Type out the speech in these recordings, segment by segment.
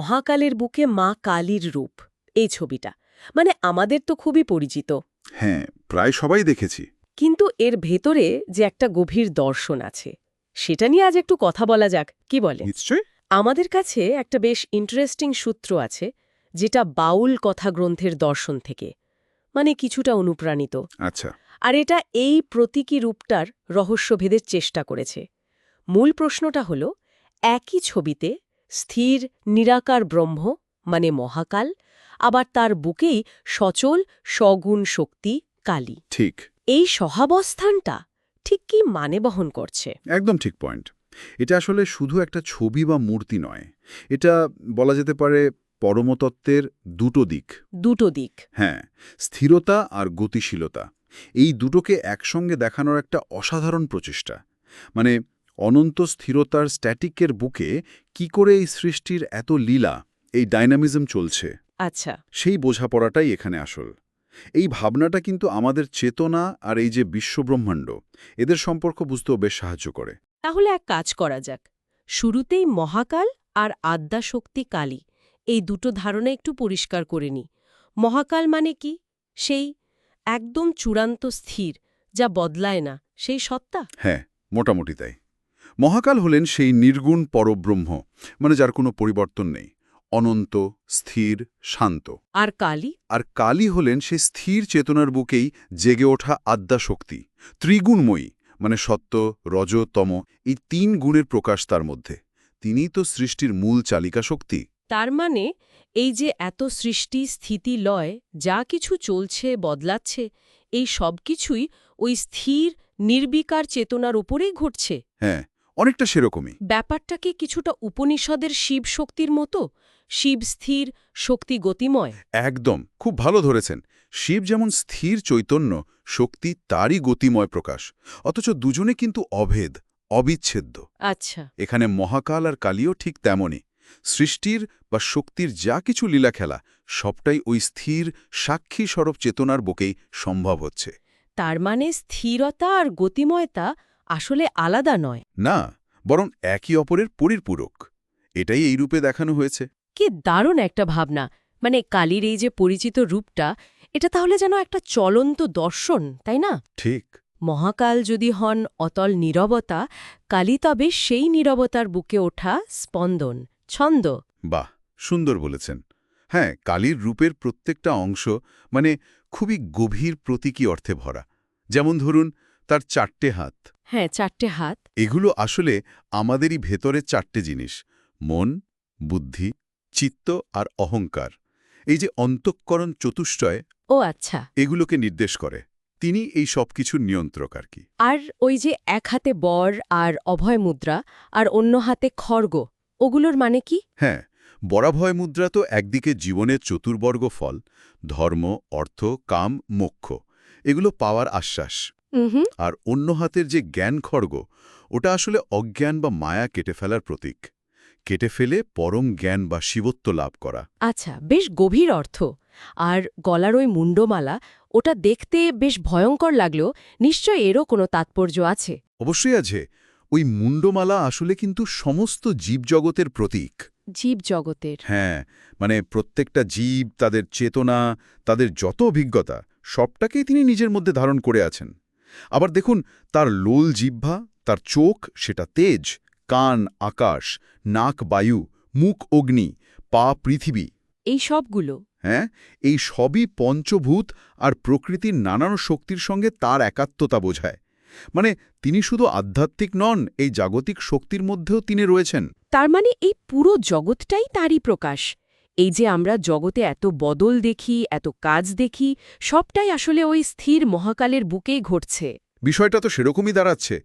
মহাকালের বুকে মা কালীর রূপ এই ছবিটা। মানে আমাদের তো খুবই পরিচিত। হ্যাঁ প্রায় সবাই দেখেছি। কিন্তু এর ভেতরে যে একটা গভীর দর্শন আছে সেটা নিয়ে আজ একটু কথা বলা যাক কি বলে? নিশ্চয় আমাদের কাছে একটা বেশ ইন্টারেস্টিং সূত্র আছে যেটা বাউল কথা গ্রন্থের দর্শন থেকে মানে কিছুটা অনুপ্রাণিত। আচ্ছা। আর এটা এই প্রতীকী রূপটার রহস্যভেদের চেষ্টা করেছে। মূল প্রশ্নটা হল একই ছবিতে স্থির নিরাকার ব্রহ্ম মানে মহাকাল আবার তার বুকেই সচল সগুণ শক্তি কালী। ঠিক। এই সহাবস্থানটা ঠিক কি মানে বহন করছে? একদম ঠিক পয়েন্ট। এটা আসলে শুধু একটা ছবি বা মূর্তি নয়। এটা বলা যেতে পারে পরমতত্ত্বের দুটো দিক। দুটো দিক। হ্যাঁ স্থিরতা আর গতিশীলতা। এই দুটোকে একসঙ্গে দেখানোর একটা অসাধারণ প্রচেষ্টা। মানে অনন্ত স্থিরতার স্ট্যাটিকের বুকে কি করে এই সৃষ্টির এত লীলা এই ডাইনামিজম চলছে? আচ্ছা। সেই বোঝাপড়াটাই এখানে আসল। এই ভাবনাটা কিন্তু আমাদের চেতনা আর এই যে বিশ্বব্রহ্মাণ্ড এদের সম্পর্ক বুঝতেও বেশ সাহায্য করে। তাহলে এক কাজ করা যাক। শুরুতেই মহাকাল আর আদ্যা শক্তি কালী এই দুটো ধারণা একটু পরিষ্কার করে নি মহাকাল মানে কি? সেই একদম চূড়ান্ত স্থির যা বদলায় না সেই সত্তা? হ্যাঁ মোটামুটি তাই। মহাকাল হলেন সেই নির্গুণ পরব্রহ্ম মানে যার কোনো পরিবর্তন নেই অনন্ত স্থির শান্ত। আর কালী? আর কালী হলেন সে স্থির চেতনার বুকেই জেগে ওঠা আদ্যা শক্তি ত্রিগুণময়ী মানে সত্য রজ তম এই তিন গুণের প্রকাশ তার মধ্যে। তিনিই তো সৃষ্টির মূল চালিকা শক্তি। তার মানে এই যে এত সৃষ্টি স্থিতি লয় যা কিছু চলছে বদলাচ্ছে এই সব কিছুই ওই স্থির নির্বিকার চেতনার উপরেই ঘটছে। হ্যাঁ অনেকটা সেরকমই। ব্যাপারটা কি কিছুটা উপনিষদের শিব শক্তির মতো? শিব স্থির শক্তি গতিময়? একদম খুব ভালো ধরেছেন। শিব যেমন স্থির চৈতন্য শক্তি তারই গতিময় প্রকাশ। অথচ দুজনে কিন্তু অভেদ অবিচ্ছেদ্য। আচ্ছা। এখানে মহাকাল আর কালীও ঠিক তেমনই। সৃষ্টির বা শক্তির যা কিছু লীলা খেলা সবটাই ওই স্থির সাক্ষী স্বরূপ চেতনার বুকেই সম্ভব হচ্ছে। তার মানে স্থিরতা আর গতিময়তা আসলে আলাদা নয়। না বরং একই অপরের পরিপূরক। এটাই এই রূপে দেখানো হয়েছে। কি দারুণ একটা ভাবনা। মানে কালীর এই যে পরিচিত রূপটা এটা তাহলে যেন একটা চলন্ত দর্শন তাই না? ঠিক। মহাকাল যদি হন অতল নীরবতা কালী তবে সেই নীরবতার বুকে ওঠা স্পন্দন ছন্দ। বাহ সুন্দর বলেছেন। হ্যাঁ কালীর রূপের প্রত্যেকটা অংশ মানে খুবই গভীর প্রতীকী অর্থে ভরা। যেমন ধরুন তার চারটে হাত। হ্যাঁ চারটে হাত। এগুলো আসলে আমাদেরই ভেতরে চারটে জিনিস মন বুদ্ধি চিত্ত আর অহংকার। এই যে অন্তঃকরণ চতুষ্টয় ও আচ্ছা। এগুলোকে নির্দেশ করে। তিনি এই সব কিছুর নিয়ন্ত্রক আর কি। আর ওই যে এক হাতে বর আর অভয় মুদ্রা আর অন্য হাতে খর্গ ওগুলোর মানে কি? হ্যাঁ বরাভয় মুদ্রা তো একদিকে জীবনের চতুর্বর্গ ফল ধর্ম অর্থ কাম মোক্ষ। এগুলো পাওয়ার আশ্বাস। আর অন্য হাতের যে জ্ঞান খড়গ ওটা আসলে অজ্ঞান বা মায়া কেটে ফেলার প্রতীক। কেটে ফেলে পরম জ্ঞান বা শিবত্ব লাভ করা। আচ্ছা বেশ গভীর অর্থ। আর গলার ওই মুন্ডমালা ওটা দেখতে বেশ ভয়ঙ্কর লাগলেও নিশ্চয় এরও কোনো তাৎপর্য আছে। অবশ্যই আছে। ওই মুন্ডমালা আসলে কিন্তু সমস্ত জীবজগতের প্রতীক। জীবজগতের? হ্যাঁ মানে প্রত্যেকটা জীব তাদের চেতনা তাদের যত অভিজ্ঞতা সবটাকেই তিনি নিজের মধ্যে ধারণ করে আছেন। আবার দেখুন তার লোল জিহ্বা তার চোখ সেটা তেজ কান আকাশ নাক বায়ু মুখ অগ্নি পা পৃথিবী। এই সবগুলো? হ্যাঁ এই সবই পঞ্চভূত আর প্রকৃতির নানান শক্তির সঙ্গে তার একাত্মতা বোঝায়। মানে তিনি শুধু আধ্যাত্মিক নন এই জাগতিক শক্তির মধ্যেও তিনি রয়েছেন। তার মানে এই পুরো জগৎটাই তারই প্রকাশ। এই যে আমরা জগতে এত বদল দেখি এত কাজ দেখি সবটাই আসলে ওই স্থির মহাকালের বুকেই ঘটছে। বিষয়টা তো সেরকমই দাঁড়াচ্ছে।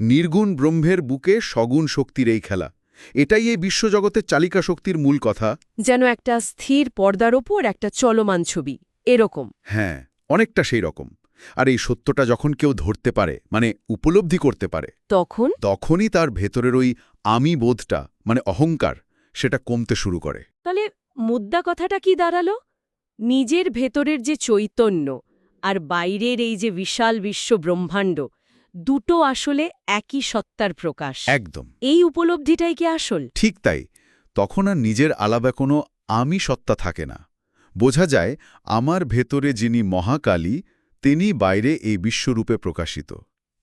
নির্গুণ ব্রহ্মের বুকে সগুণ শক্তির এই খেলা। এটাই এই বিশ্বজগতের চালিকা শক্তির মূল কথা। যেন একটা স্থির পর্দার ওপর একটা চলমান ছবি। এরকম। হ্যাঁ অনেকটা সেই রকম। আর এই সত্যটা যখন কেউ ধরতে পারে মানে উপলব্ধি করতে পারে তখন? তখনই তার ভেতরের ওই আমি বোধটা মানে অহংকার সেটা কমতে শুরু করে। তাহলে মুদ্রা কথাটা কি দাঁড়াল? নিজের ভেতরের যে চৈতন্য আর বাইরের এই যে বিশাল বিশ্ব ব্রহ্মাণ্ড দুটো আসলে একই সত্তার প্রকাশ। একদম। এই উপলব্ধিটাই কি আসল? ঠিক তাই। তখন আর নিজের আলাদা কোনো আমি সত্তা থাকে না। বোঝা যায় আমার ভেতরে যিনি মহাকালী তিনি বাইরে এই বিশ্বরূপে প্রকাশিত।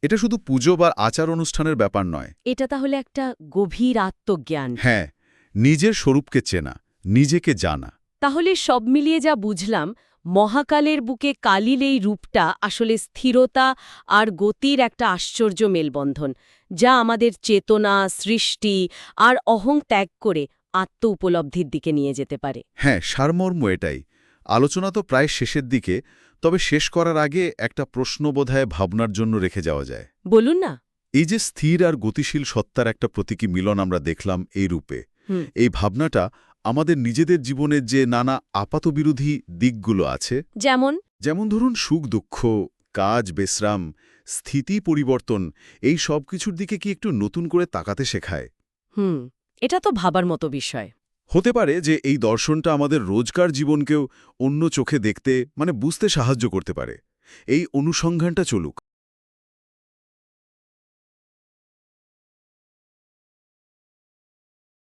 এটা শুধু পুজো বা আচার অনুষ্ঠানের ব্যাপার নয়। এটা তাহলে একটা গভীর আত্মজ্ঞান। হ্যাঁ নিজের স্বরূপকে চেনা। নিজেকে জানা। তাহলে সব মিলিয়ে যা বুঝলাম মহাকালের বুকে কালির এই রূপটা আসলে স্থিরতা আর গতির একটা আশ্চর্য মেলবন্ধন যা আমাদের চেতনা সৃষ্টি আর অহং ত্যাগ করে আত্ম উপলব্ধির দিকে নিয়ে যেতে পারে। হ্যাঁ সারমর্ম এটাই। আলোচনা তো প্রায় শেষের দিকে তবে শেষ করার আগে একটা প্রশ্ন বোধহয় ভাবনার জন্য রেখে যাওয়া যায়। বলুন না। এই যে স্থির আর গতিশীল সত্তার একটা প্রতীকী মিলন আমরা দেখলাম এই রূপে এই ভাবনাটা আমাদের নিজেদের জীবনের যে নানা আপাতবিরোধী দিকগুলো আছে যেমন? যেমন ধরুন সুখ দুঃখ কাজ বিশ্রাম স্থিতি পরিবর্তন এই সব কিছুর দিকে কি একটু নতুন করে তাকাতে শেখায়? হুম এটা তো ভাবার মতো বিষয়। হতে পারে যে এই দর্শনটা আমাদের রোজকার জীবনকেও অন্য চোখে দেখতে মানে বুঝতে সাহায্য করতে পারে। এই অনুসন্ধানটা চলুক।